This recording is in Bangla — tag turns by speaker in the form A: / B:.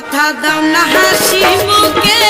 A: কথা দাও না হাসি মুখে।